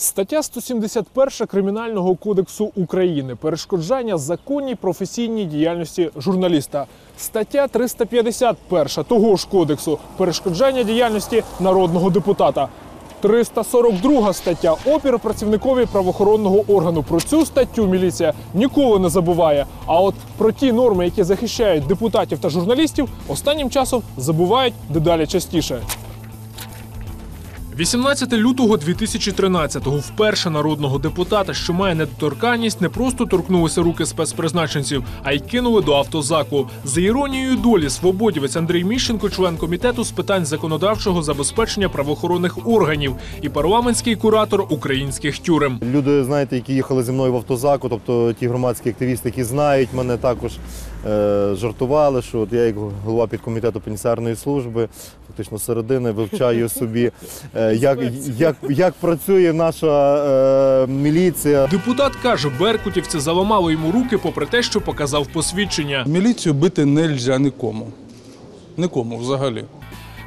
Стаття 171 Кримінального кодексу України перешкоджання законній професійній діяльності журналіста. Стаття 351 того ж кодексу перешкоджання діяльності народного депутата. 342 стаття опір працівникові правоохоронного органу. Про цю статтю міліція ніколи не забуває. А от про ті норми, які захищають депутатів та журналістів, останнім часом забувають дедалі частіше. 18 лютого 2013-го вперше народного депутата, що має недоторканність, не просто торкнулися руки спецпризначенців, а й кинули до автозаку. За іронією долі, свободівець Андрій Міщенко, член комітету з питань законодавчого забезпечення правоохоронних органів і парламентський куратор українських тюрем. Люди, знаєте, які їхали зі мною в автозаку, тобто ті громадські активісти, які знають мене, також жартували, що от я, як голова підкомітету пенітенціарної служби, фактично середини, вивчаю собі, е, як, як, як працює наша е, міліція. Депутат каже, беркутівці заламали йому руки, попри те, що показав посвідчення. Міліцію бити не можна нікому. Нікому взагалі.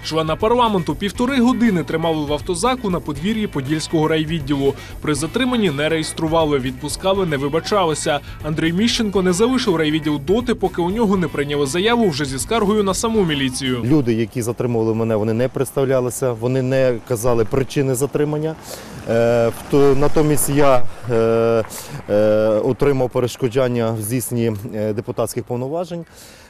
Члена парламенту півтори години тримали в автозаку на подвір'ї Подільського райвідділу. При затриманні не реєстрували, відпускали, не вибачалися. Андрій Міщенко не залишив райвідділ доти, поки у нього не прийняли заяву вже зі скаргою на саму міліцію. Люди, які затримували мене, вони не представлялися, вони не казали причини затримання. Е, натомість я е, е, отримав перешкоджання в здійсненні депутатських повноважень.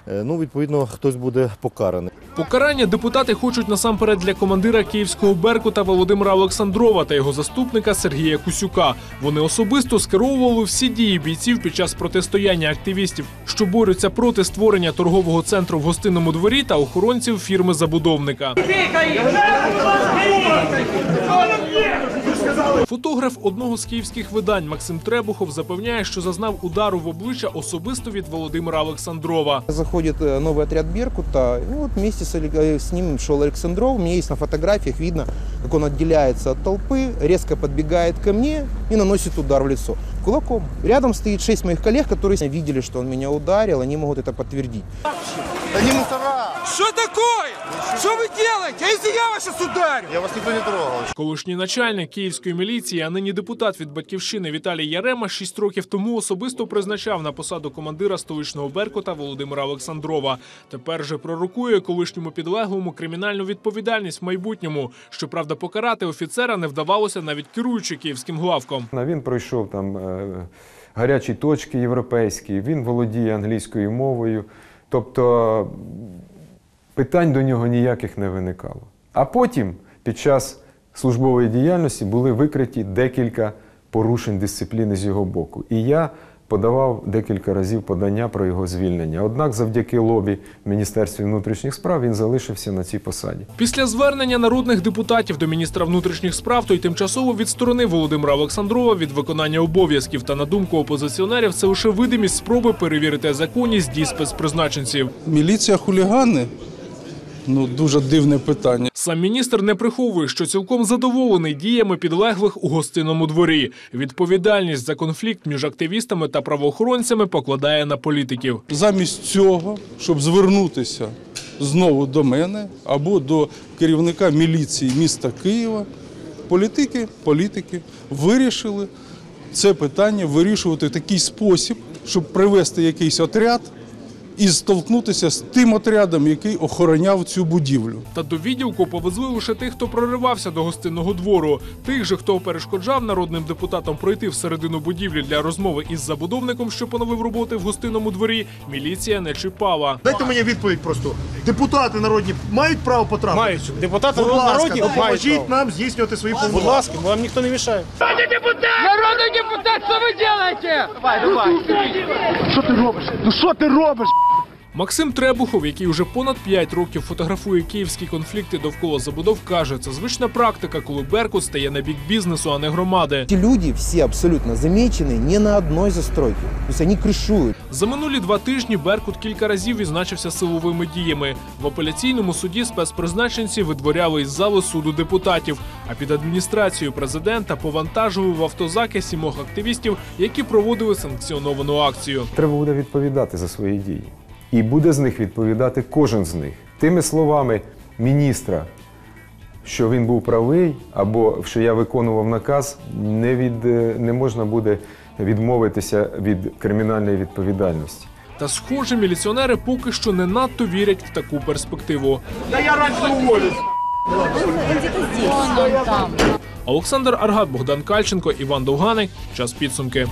Е, ну, відповідно, хтось буде покараний. Покарання депутати хочуть насамперед для командира київського беркута Володимира Олександрова та його заступника Сергія Кусюка. Вони особисто скеровували всі дії бійців під час протистояння активістів, що борються проти створення торгового центру в гостинному дворі та охоронців фірми забудовника. Фотограф одного з київських видань Максим Требухов запевняє, що зазнав удару в обличчя особисто від Володимира Олександрова. Заходит э, новый отряд Беркута, и вот вместе с, Олег- э, с ним шел Александров. У меня есть на фотографиях, видно, как он отделяется от толпы, резко подбегает ко мне и наносит удар в лицо кулаком. Рядом стоит шесть моих коллег, которые видели, что он меня ударил, они могут это подтвердить. Что такое? Что вы делаете? А я вас сейчас ударю? Я вас ніхто не трогав. Колишній начальник київської міліції, а нині депутат від батьківщини Віталій Ярема шість років тому особисто призначав на посаду командира столичного Беркута Володимира Олександрова. Тепер же пророкує колишньому підлеглому кримінальну відповідальність в майбутньому. Щоправда, покарати офіцера не вдавалося навіть керуючи київським главком. Він пройшов там е, гарячі точки європейські, він володіє англійською мовою. Тобто питань до нього ніяких не виникало. А потім, під час службової діяльності, були викриті декілька порушень дисципліни з його боку. І я подавав декілька разів подання про його звільнення. Однак, завдяки лобі в Міністерстві внутрішніх справ він залишився на цій посаді. Після звернення народних депутатів до міністра внутрішніх справ той тимчасово відсторонив Володимира Олександрова від виконання обов'язків. Та на думку опозиціонерів, це лише видимість спроби перевірити законність дій спецпризначенців. Міліція хулігани? Ну, дуже дивне питання. Сам міністр не приховує, що цілком задоволений діями підлеглих у гостинному дворі. Відповідальність за конфлікт між активістами та правоохоронцями покладає на політиків. Замість цього, щоб звернутися знову до мене або до керівника міліції міста Києва, політики, політики вирішили це питання вирішувати в такий спосіб, щоб привести якийсь отряд і столкнутися з тим отрядом, який охороняв цю будівлю. Та до відділку повезли лише тих, хто проривався до гостинного двору. Тих же, хто перешкоджав народним депутатам пройти всередину будівлі для розмови із забудовником, що поновив роботи в гостинному дворі, міліція не чіпала. Дайте мені відповідь просто. Депутати народні мають право потрапити? Мають. сюди? Депутати Будь ласка, народні мають допоможіть нам здійснювати свої Будь ласка, вам ніхто не мішає. Народный депутат, что вы делаете? Максим Требухов, який уже понад 5 років фотографує київські конфлікти довкола забудов, каже, це звична практика, коли Беркут стає на бік бізнесу, а не громади. Эти люди все абсолютно замечены не на одной застройке. То есть они крышуют. За минулі два тижні Беркут кілька разів відзначився силовими діями. В апеляційному суді спецпризначенці видворяли із зали суду депутатів. А під адміністрацією президента повантажили в автозаки сімох активістів, які проводили санкціоновану акцію. Треба буде відповідати за свої дії. І буде з них відповідати кожен з них. Тими словами міністра що він був правий, або що я виконував наказ, не, від, е, не можна буде відмовитися від кримінальної відповідальності. Та схоже, міліціонери поки що не надто вірять в таку перспективу. Да я раніше уволюсь. Олександр Аргат, Богдан Кальченко, Іван Довганий. Час підсумки.